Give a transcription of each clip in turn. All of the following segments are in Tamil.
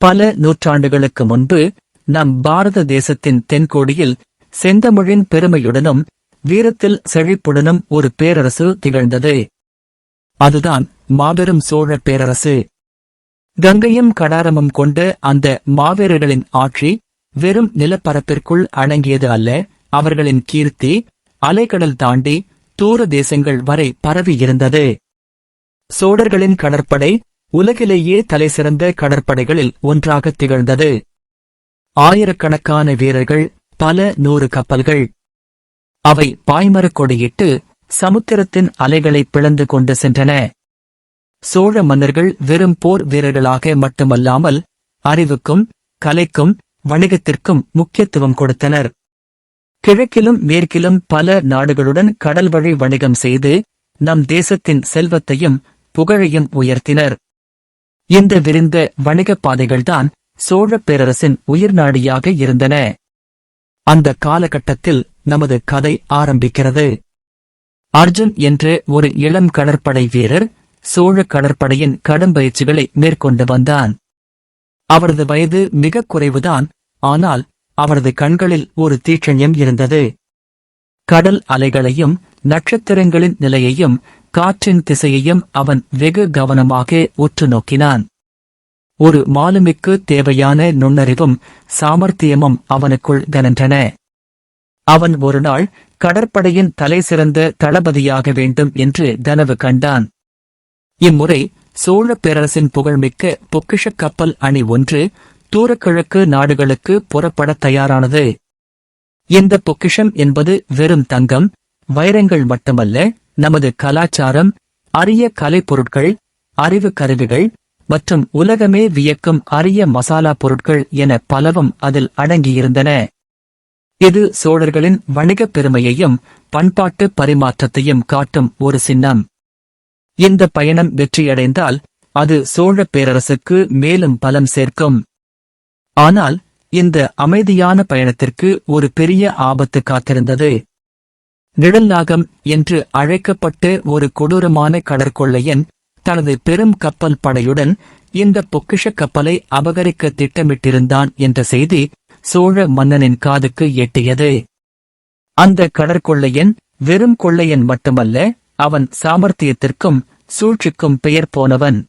பல நூற்றாண்டுகளுக்கு முன்பு நம் பாரத தேசத்தின் தென்கோடியில் செந்தமிழின் பெருமையுடனும் வீரத்தில் செழிப்புடனும் ஒரு பேரரசு திகழ்ந்தது. அதுதான் மாபெரும் சோழ பேரரசு. கங்கையும் கடாரமும் கொண்ட அந்த மாவீரர்களின் ஆட்சி வெறும் நிலப்பரப்பிற்குள் அடங்கியது அல்ல அவர்களின் கீர்த்தி அலைக்கடல் தாண்டி தூர தேசங்கள் வரை பரவியிருந்தது சோழர்களின் கடற்படை உலகிலேயே தலைசிறந்த கடற்படைகளில் ஒன்றாக திகழ்ந்தது. ஆயிரக்கணக்கான வீரர்கள் பல நூறு கப்பல்கள். அவை பாய்மரக் கொடியிட்டு சமுத்திரத்தின் அலைகளை பிளந்து கொண்டு சென்றன. சோழ மன்னர்கள் வெறும் போர் வீரர்களாக மட்டுமல்லாமல் அறிவுக்கும் கலைக்கும் வணிகத்திற்கும் முக்கியத்துவம் கொடுத்தனர். கிழக்கிலும் மேற்கிலும் பல நாடுகளுடன் கடல் வழி வணிகம் செய்து நம் தேசத்தின் செல்வத்தையும் புகழையும் உயர்த்தினர். இந்த விரிந்த வணிக பாதைகள்தான் சோழப் பேரரசின் உயிர்நாடியாக இருந்தன. அந்த காலகட்டத்தில் நமது கதை ஆரம்பிக்கிறது. அர்ஜுன் என்ற ஒரு இளம் கடற்படை வீரர் சோழ கடற்படையின் கடும் பயிற்சிகளை மேற்கொண்டு வந்தான். அவரது வயது மிகக் குறைவுதான் ஆனால் அவரது கண்களில் ஒரு தீட்சண்யம் இருந்தது. கடல் அலைகளையும் நட்சத்திரங்களின் நிலையையும் காற்றின் திசையையும் அவன் வெகு கவனமாக உற்று நோக்கினான். ஒரு மாலுமிக்கு தேவையான நுண்ணறிவும் சாமர்த்தியமும் அவனுக்குள் கனன்றன அவன் ஒருநாள் கடற்படையின் தலை சிறந்த தளபதியாக வேண்டும் என்று கனவு கண்டான். இம்முறை சோழ பேரரசின் புகழ்மிக்க பொக்கிஷக் கப்பல் அணி ஒன்று தூரக்கிழக்கு நாடுகளுக்கு புறப்படத் தயாரானது. இந்த பொக்கிஷம் என்பது வெறும் தங்கம் வைரங்கள் மட்டுமல்ல நமது கலாச்சாரம் அரிய கலைப்பொருட்கள் அறிவு கருவிகள் மற்றும் உலகமே வியக்கும் அரிய மசாலா பொருட்கள் என பலவும் அதில் அடங்கியிருந்தன. இது சோழர்களின் வணிகப் பெருமையையும் பண்பாட்டு பரிமாற்றத்தையும் காட்டும் ஒரு சின்னம். இந்த பயணம் வெற்றியடைந்தால் அது சோழ பேரரசுக்கு மேலும் பலம் சேர்க்கும். ஆனால் இந்த அமைதியான பயணத்திற்கு ஒரு பெரிய ஆபத்து காத்திருந்தது. நிழல்நாகம் என்று அழைக்கப்பட்டு ஒரு கொடூரமான கடற்கொள்ளையன் தனது பெரும் கப்பல் படையுடன் இந்த பொக்கிஷக் கப்பலை அபகரிக்க திட்டமிட்டிருந்தான் என்ற செய்தி சோழ மன்னனின் காதுக்கு எட்டியது. அந்த கடற்கொள்ளையன் வெறும் கொள்ளையன் மட்டுமல்ல அவன் சாமர்த்தியத்திற்கும் சூழ்ச்சிக்கும் பெயர் போனவன்.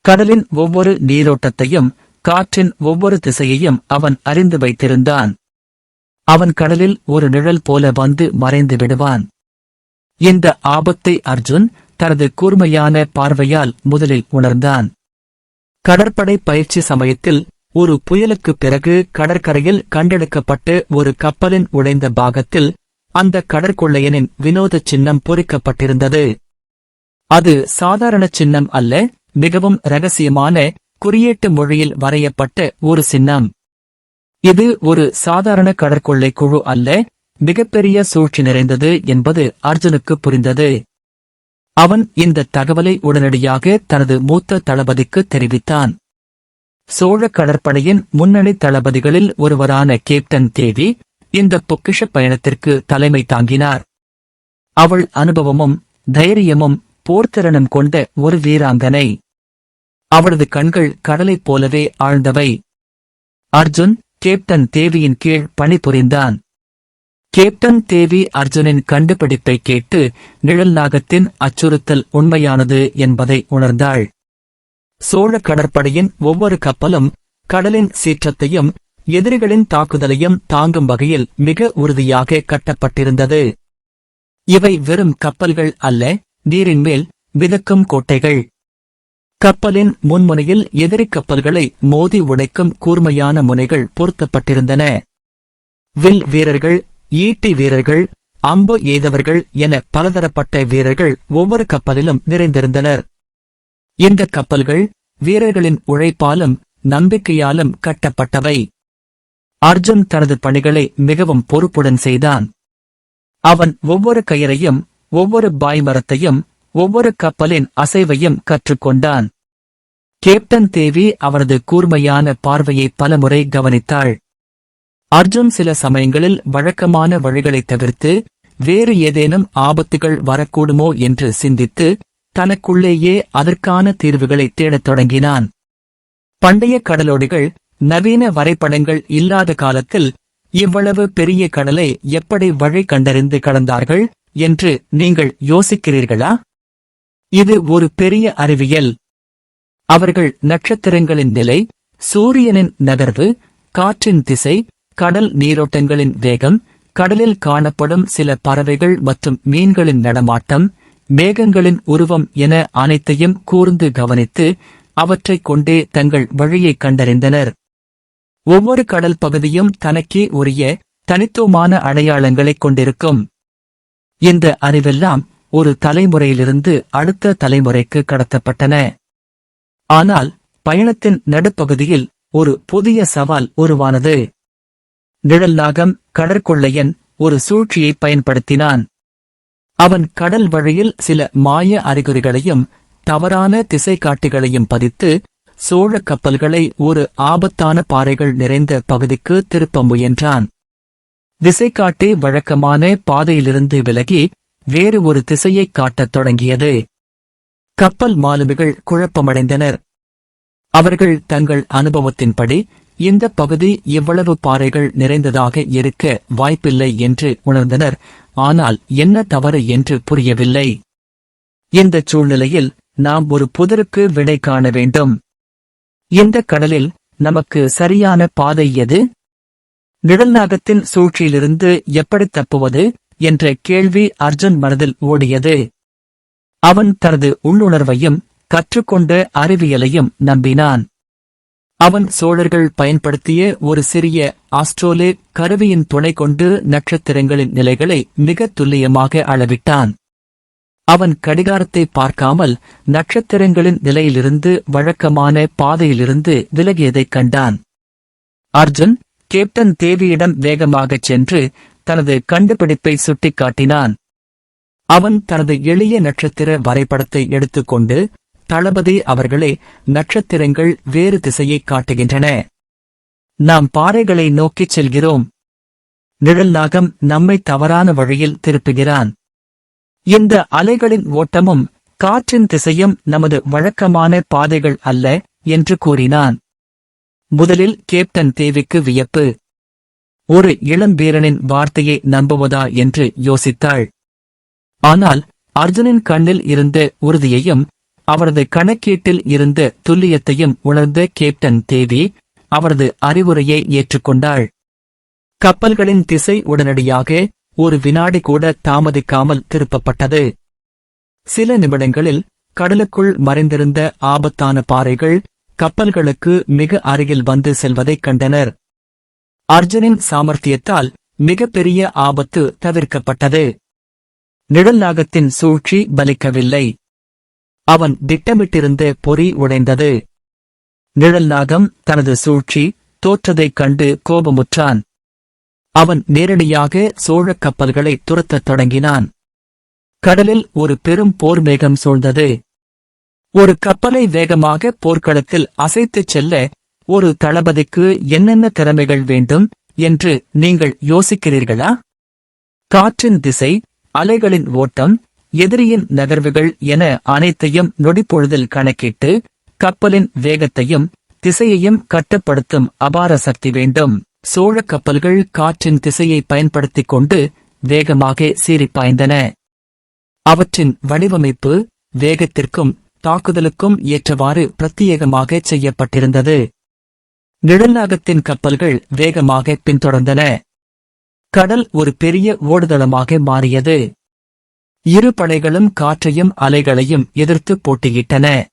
கடலின் ஒவ்வொரு நீரோட்டத்தையும் காற்றின் ஒவ்வொரு திசையையும் அவன் அறிந்து வைத்திருந்தான். அவன் கடலில் ஒரு நிழல் போல வந்து மறைந்து விடுவான். இந்த ஆபத்தை அர்ஜுன் தனது கூர்மையான பார்வையால் முதலில் உணர்ந்தான். கடற்படை பயிற்சி சமயத்தில் ஒரு புயலுக்குப் பிறகு கடற்கரையில் கண்டெடுக்கப்பட்ட ஒரு கப்பலின் உடைந்த பாகத்தில் அந்த கடற்கொள்ளையனின் வினோத சின்னம் பொறிக்கப்பட்டிருந்தது. அது சாதாரண சின்னம் அல்ல மிகவும் ரகசியமான குறியீட்டு மொழியில் வரையப்பட்ட ஒரு சின்னம். இது ஒரு சாதாரண கடற்கொள்ளை குழு அல்ல மிகப்பெரிய சூழ்ச்சி நிறைந்தது என்பது அர்ஜுனுக்கு புரிந்தது. அவன் இந்த தகவலை உடனடியாக தனது மூத்த தளபதிக்கு தெரிவித்தான். சோழ கடற்படையின் முன்னணி தளபதிகளில் ஒருவரான கேப்டன் தேவி இந்த பொக்கிஷ பயணத்திற்கு தலைமை தாங்கினார். அவள் அனுபவமும் தைரியமும் போர்த்திறனும் கொண்ட ஒரு வீராங்கனை. அவளது கண்கள் கடலைப் போலவே ஆழ்ந்தவை. அர்ஜுன் கேப்டன் தேவியின் கீழ் பணிபுரிந்தான் கேப்டன் தேவி அர்ஜுனின் கண்டுபிடிப்பை கேட்டு நிழல் நாகத்தின் அச்சுறுத்தல் உண்மையானது என்பதை உணர்ந்தாள். சோழ கடற்படையின் ஒவ்வொரு கப்பலும் கடலின் சீற்றத்தையும் எதிரிகளின் தாக்குதலையும் தாங்கும் வகையில் மிக உறுதியாக கட்டப்பட்டிருந்தது. இவை வெறும் கப்பல்கள் அல்ல நீரின் மேல் மிதக்கும் கோட்டைகள். கப்பலின் முன்முனையில் எதிரி கப்பல்களை மோதி உடைக்கும் கூர்மையான முனைகள் பொருத்தப்பட்டிருந்தன. வில் வீரர்கள் ஈட்டி வீரர்கள் அம்பு எய்தவர்கள் என பலதரப்பட்ட வீரர்கள் ஒவ்வொரு கப்பலிலும் நிறைந்திருந்தனர். இந்த கப்பல்கள் வீரர்களின் உழைப்பாலும் நம்பிக்கையாலும் கட்டப்பட்டவை. அர்ஜுன் தனது பணிகளை மிகவும் பொறுப்புடன் செய்தான். அவன் ஒவ்வொரு கயிறையும் ஒவ்வொரு பாய்மரத்தையும் ஒவ்வொரு கப்பலின் அசைவையும் கற்றுக்கொண்டான். கேப்டன் தேவி அவரது கூர்மையான பார்வையை பலமுறை கவனித்தாள். அர்ஜுன் சில சமயங்களில் வழக்கமான வழிகளைத் தவிர்த்து வேறு ஏதேனும் ஆபத்துகள் வரக்கூடுமோ என்று சிந்தித்து தனக்குள்ளேயே அதற்கான தீர்வுகளை தேடத் தொடங்கினான். பண்டைய கடலோடிகள் நவீன வரைபடங்கள் இல்லாத காலத்தில் இவ்வளவு பெரிய கடலை எப்படி வழி கண்டறிந்து கடந்தார்கள் என்று நீங்கள் யோசிக்கிறீர்களா? இது ஒரு பெரிய அறிவியல். அவர்கள் நட்சத்திரங்களின் நிலை சூரியனின் நகர்வு காற்றின் திசை கடல் நீரோட்டங்களின் வேகம் கடலில் காணப்படும் சில பறவைகள் மற்றும் மீன்களின் நடமாட்டம் மேகங்களின் உருவம் என அனைத்தையும் கூர்ந்து கவனித்து அவற்றைக் கொண்டே தங்கள் வழியை கண்டறிந்தனர். ஒவ்வொரு கடல் பகுதியும் தனக்கே உரிய தனித்துவமான அடையாளங்களைக் கொண்டிருக்கும். இந்த அறிவெல்லாம் ஒரு தலைமுறையிலிருந்து அடுத்த தலைமுறைக்கு கடத்தப்பட்டன. ஆனால் பயணத்தின் நடுப்பகுதியில் ஒரு புதிய சவால் உருவானது. நிழல் நாகம் கடற்கொள்ளையன் ஒரு சூழ்ச்சியை பயன்படுத்தினான். அவன் கடல் வழியில் சில மாய அறிகுறிகளையும் தவறான திசைக்காட்டிகளையும் பதித்து சோழ கப்பல்களை ஒரு ஆபத்தான பாறைகள் நிறைந்த பகுதிக்கு திருப்ப முயன்றான். திசைக்காட்டி வழக்கமான பாதையிலிருந்து விலகி வேறு ஒரு திசையைக் காட்டத் தொடங்கியது. கப்பல் மாலுமிகள் குழப்பமடைந்தனர். அவர்கள் தங்கள் அனுபவத்தின்படி இந்த பகுதி இவ்வளவு பாறைகள் நிறைந்ததாக இருக்க வாய்ப்பில்லை என்று உணர்ந்தனர். ஆனால் என்ன தவறு என்று புரியவில்லை. இந்த சூழ்நிலையில் நாம் ஒரு புதருக்கு விடை காண வேண்டும். இந்த கடலில் நமக்கு சரியான பாதை எது? நிழல்நாகத்தின் சூழ்ச்சியிலிருந்து எப்படி தப்புவது? என்ற கேள்வி அர்ஜுன் மனதில் ஓடியது. அவன் தனது உள்ளுணர்வையும் கற்றுக்கொண்ட அறிவியலையும் நம்பினான். அவன் சோழர்கள் பயன்படுத்திய ஒரு சிறிய ஆஸ்ட்ரோலே கருவியின் துணை கொண்டு நட்சத்திரங்களின் நிலைகளை மிக துல்லியமாக அளவிட்டான். அவன் கடிகாரத்தை பார்க்காமல் நட்சத்திரங்களின் நிலையிலிருந்து வழக்கமான பாதையிலிருந்து விலகியதைக் கண்டான். அர்ஜுன் கேப்டன் தேவியிடம் வேகமாகச் சென்று தனது கண்டுபிடிப்பை சுட்டிக்காட்டினான். அவன் தனது எளிய நட்சத்திர வரைபடத்தை எடுத்துக்கொண்டு தளபதி அவர்களே நட்சத்திரங்கள் வேறு திசையைக் காட்டுகின்றன. நாம் பாறைகளை நோக்கிச் செல்கிறோம். நிழல் நாகம் நம்மை தவறான வழியில் திருப்புகிறான். இந்த அலைகளின் ஓட்டமும் காற்றின் திசையும் நமது வழக்கமான பாதைகள் அல்ல என்று கூறினான். முதலில் கேப்டன் தேவிக்கு வியப்பு. ஒரு இளம் வீரனின் வார்த்தையை நம்புவதா என்று யோசித்தாள். ஆனால் அர்ஜுனின் கண்ணில் இருந்த உறுதியையும் அவரது கணக்கீட்டில் இருந்த துல்லியத்தையும் உணர்ந்த கேப்டன் தேவி அவரது அறிவுரையை ஏற்றுக்கொண்டாள். கப்பல்களின் திசை உடனடியாக ஒரு வினாடி கூட தாமதிக்காமல் திருப்பப்பட்டது. சில நிமிடங்களில் கடலுக்குள் மறைந்திருந்த ஆபத்தான பாறைகள் கப்பல்களுக்கு மிக அருகில் வந்து செல்வதைக் கண்டனர். அர்ஜுனின் சாமர்த்தியத்தால் மிகப்பெரிய ஆபத்து தவிர்க்கப்பட்டது. நிழல் நாகத்தின் சூழ்ச்சி பலிக்கவில்லை. அவன் திட்டமிட்டிருந்த பொறி உடைந்தது. நிழல் நாகம் தனது சூழ்ச்சி தோற்றதைக் கண்டு கோபமுற்றான். அவன் நேரடியாக சோழக் கப்பல்களை துரத்தத் தொடங்கினான். கடலில் ஒரு பெரும் போர் மேகம் சூழ்ந்தது. ஒரு கப்பலை வேகமாக போர்க்களத்தில் அசைத்துச் செல்ல ஒரு தளபதிக்கு என்னென்ன திறமைகள் வேண்டும் என்று நீங்கள் யோசிக்கிறீர்களா? காற்றின் திசை அலைகளின் ஓட்டம் எதிரியின் நகர்வுகள் என அனைத்தையும் நொடிப்பொழுதில் கணக்கிட்டு கப்பலின் வேகத்தையும் திசையையும் கட்டுப்படுத்தும் அபார சக்தி வேண்டும். சோழ கப்பல்கள் காற்றின் திசையை பயன்படுத்திக் கொண்டு வேகமாக சீறிப்பாய்ந்தன. அவற்றின் வடிவமைப்பு வேகத்திற்கும் தாக்குதலுக்கும் ஏற்றவாறு பிரத்யேகமாக செய்யப்பட்டிருந்தது. நிழல்நாகத்தின் கப்பல்கள் வேகமாக பின்தொடர்ந்தன. கடல் ஒரு பெரிய ஓடுதளமாக மாறியது. இரு படைகளும் காற்றையும் அலைகளையும் எதிர்த்து போட்டியிட்டன.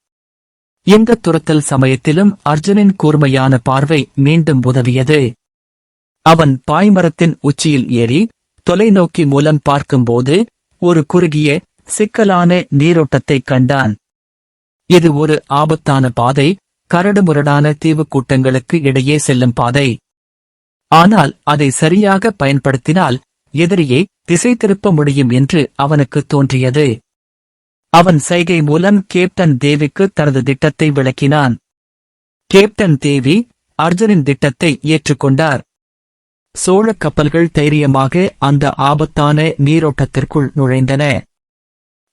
இந்த துரத்தல் சமயத்திலும் அர்ஜுனின் கூர்மையான பார்வை மீண்டும் உதவியது. அவன் பாய்மரத்தின் உச்சியில் ஏறி தொலைநோக்கி மூலம் பார்க்கும்போது ஒரு குறுகிய சிக்கலான நீரோட்டத்தைக் கண்டான். இது ஒரு ஆபத்தான பாதை கரடுமுரடான தீவு கூட்டங்களுக்கு இடையே செல்லும் பாதை. ஆனால் அதை சரியாக பயன்படுத்தினால் எதிரியை திசை திருப்ப முடியும் என்று அவனுக்கு தோன்றியது. அவன் சைகை மூலம் கேப்டன் தேவிக்கு தனது திட்டத்தை விளக்கினான். கேப்டன் தேவி அர்ஜுனின் திட்டத்தை ஏற்றுக்கொண்டார். சோழ கப்பல்கள் தைரியமாக அந்த ஆபத்தான நீரோட்டத்திற்குள் நுழைந்தன.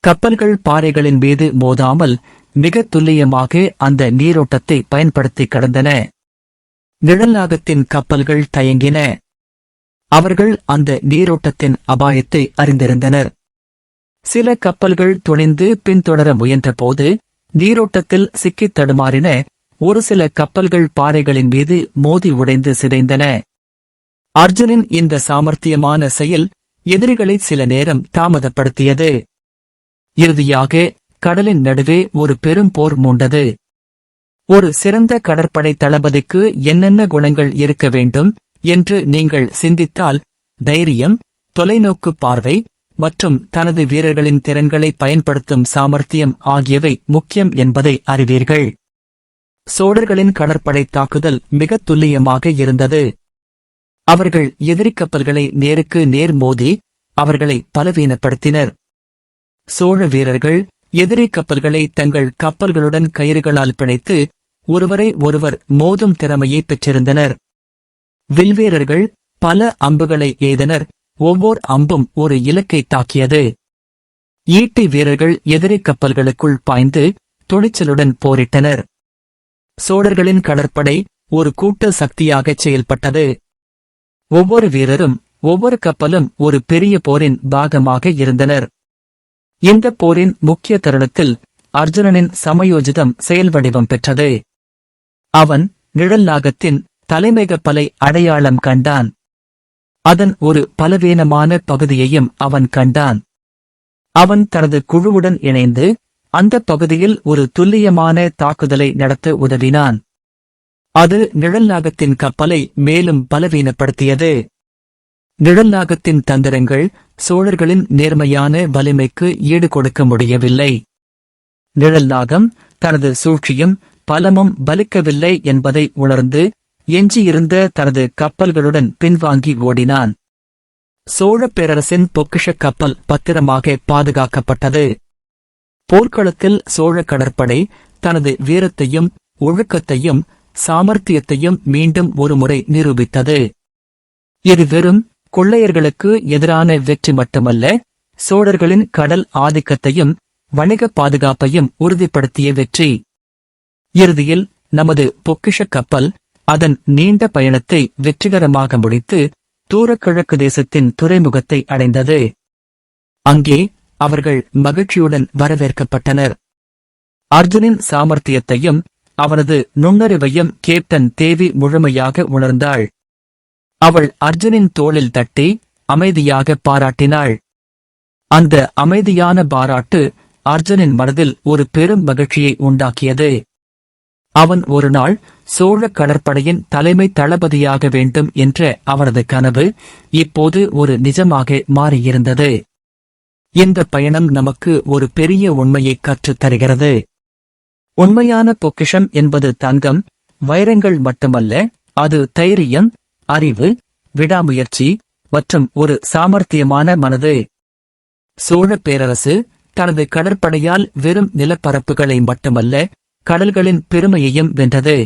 கப்பல்கள் பாறைகளின் மீது மோதாமல் மிக துல்லியமாக அந்த நீரோட்டத்தை பயன்படுத்தி கடந்தன. நிழல்நாகத்தின் கப்பல்கள் தயங்கின. அவர்கள் அந்த நீரோட்டத்தின் அபாயத்தை அறிந்திருந்தனர். சில கப்பல்கள் துணிந்து பின்தொடர முயன்றபோது நீரோட்டத்தில் சிக்கித் தடுமாறின ஒரு சில கப்பல்கள் பாறைகளின் மீது மோதி உடைந்து சிதைந்தன. அர்ஜுனின் இந்த சாமர்த்தியமான செயல் எதிரிகளை சில நேரம் தாமதப்படுத்தியது. இறுதியாக கடலின் நடுவே ஒரு பெரும் போர் மூண்டது. ஒரு சிறந்த கடற்படை தளபதிக்கு என்னென்ன குணங்கள் இருக்க வேண்டும் என்று நீங்கள் சிந்தித்தால் தைரியம் தொலைநோக்கு பார்வை மற்றும் தனது வீரர்களின் திறன்களை பயன்படுத்தும் சாமர்த்தியம் ஆகியவை முக்கியம் என்பதை அறிவீர்கள். சோழர்களின் கடற்படை தாக்குதல் மிக துல்லியமாக இருந்தது. அவர்கள் எதிரி கப்பல்களை நேருக்கு நேர் மோதி அவர்களை பலவீனப்படுத்தினர். சோழ வீரர்கள் எதிரி கப்பல்களை தங்கள் கப்பல்களுடன் கயிறுகளால் பிணைத்து ஒருவரை ஒருவர் மோதும் திறமையை பெற்றிருந்தனர். வில்வீரர்கள் பல அம்புகளை எய்தனர். ஒவ்வொரு அம்பும் ஒரு இலக்கை தாக்கியது. ஈட்டி வீரர்கள் எதிரி கப்பல்களுக்குள் பாய்ந்து துணிச்சலுடன் போரிட்டனர். சோழர்களின் கடற்படை ஒரு கூட்ட சக்தியாகச் செயல்பட்டது. ஒவ்வொரு வீரரும் ஒவ்வொரு கப்பலும் ஒரு பெரிய போரின் பாகமாக இருந்தனர். இந்த போரின் முக்கிய தருணத்தில் அர்ஜுனனின் சமயோஜிதம் செயல்வடிவம் பெற்றது. அவன் நிழல் நாகத்தின் தலைமைகப்பலை அடையாளம் கண்டான். அதன் ஒரு பலவீனமான பகுதியையும் அவன் கண்டான். அவன் தனது குழுவுடன் இணைந்து அந்த பகுதியில் ஒரு துல்லியமான தாக்குதலை நடத்த உதவினான். அது நிழல் நாகத்தின் கப்பலை மேலும் பலவீனப்படுத்தியது. நிழல் நாகத்தின் தந்திரங்கள் சோழர்களின் நேர்மையான வலிமைக்கு ஈடு கொடுக்க முடியவில்லை. நிழல்நாகம் தனது சூழ்ச்சியும் பலமும் பலிக்கவில்லை என்பதை உணர்ந்து எஞ்சியிருந்த தனது கப்பல்களுடன் பின்வாங்கி ஓடினான். சோழப் பேரரசின் பொக்கிஷக் கப்பல் பத்திரமாக பாதுகாக்கப்பட்டது. போர்க்களத்தில் சோழ கடற்படை தனது வீரத்தையும் ஒழுக்கத்தையும் சாமர்த்தியத்தையும் மீண்டும் ஒருமுறை நிரூபித்தது. இது வெறும் கொள்ளையர்களுக்கு எதிரான வெற்றி மட்டுமல்ல சோழர்களின் கடல் ஆதிக்கத்தையும் வணிக பாதுகாப்பையும் உறுதிப்படுத்திய வெற்றி. இறுதியில் நமது பொக்கிஷக் கப்பல் அதன் நீண்ட பயணத்தை வெற்றிகரமாக முடித்து தூரக்கிழக்கு தேசத்தின் துறைமுகத்தை அடைந்தது. அங்கே அவர்கள் மகிழ்ச்சியுடன் வரவேற்கப்பட்டனர். அர்ஜுனின் சாமர்த்தியத்தையும் அவனது நுண்ணறிவையும் கேப்டன் தேவி முழுமையாக உணர்ந்தாள். அவள் அர்ஜுனின் தோளில் தட்டி அமைதியாக பாராட்டினாள். அந்த அமைதியான பாராட்டு அர்ஜுனின் மனதில் ஒரு பெரும் மகிழ்ச்சியை உண்டாக்கியது. அவன் ஒரு நாள் சோழ கடற்படையின் தலைமை தளபதியாக வேண்டும் என்ற அவனது கனவு இப்போது ஒரு நிஜமாக மாறியிருந்தது. இந்த பயணம் நமக்கு ஒரு பெரிய உண்மையை கற்றுத் தருகிறது. உண்மையான பொக்கிஷம் என்பது தங்கம் வைரங்கள் மட்டுமல்ல அது தைரியம் அறிவு விடாமுயற்சி மற்றும் ஒரு சாமர்த்தியமான மனது. சோழப் பேரரசு தனது கடற்படையால் வெறும் நிலப்பரப்புகளை மட்டுமல்ல கடல்களின் பெருமையையும் வென்றது.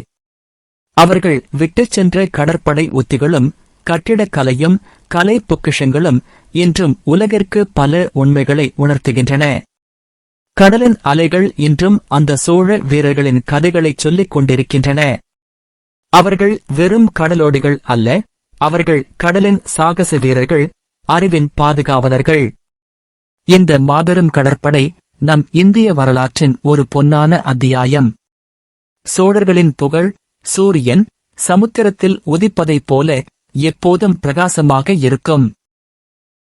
அவர்கள் விட்டுச் சென்ற கடற்படை உத்திகளும் கட்டிடக்கலையும் கலை பொக்கிஷங்களும் இன்றும் உலகிற்கு பல உண்மைகளை உணர்த்துகின்றன. கடலின் அலைகள் இன்றும் அந்த சோழ வீரர்களின் கதைகளைச் சொல்லிக் கொண்டிருக்கின்றன. அவர்கள் வெறும் கடலோடிகள் அல்ல அவர்கள் கடலின் சாகச வீரர்கள் அறிவின் பாதுகாவலர்கள். இந்த மாபெரும் கடற்படை நம் இந்திய வரலாற்றின் ஒரு பொன்னான அத்தியாயம். சோழர்களின் புகழ் சூரியன் சமுத்திரத்தில் உதிப்பதைப் போல எப்போதும் பிரகாசமாக இருக்கும்.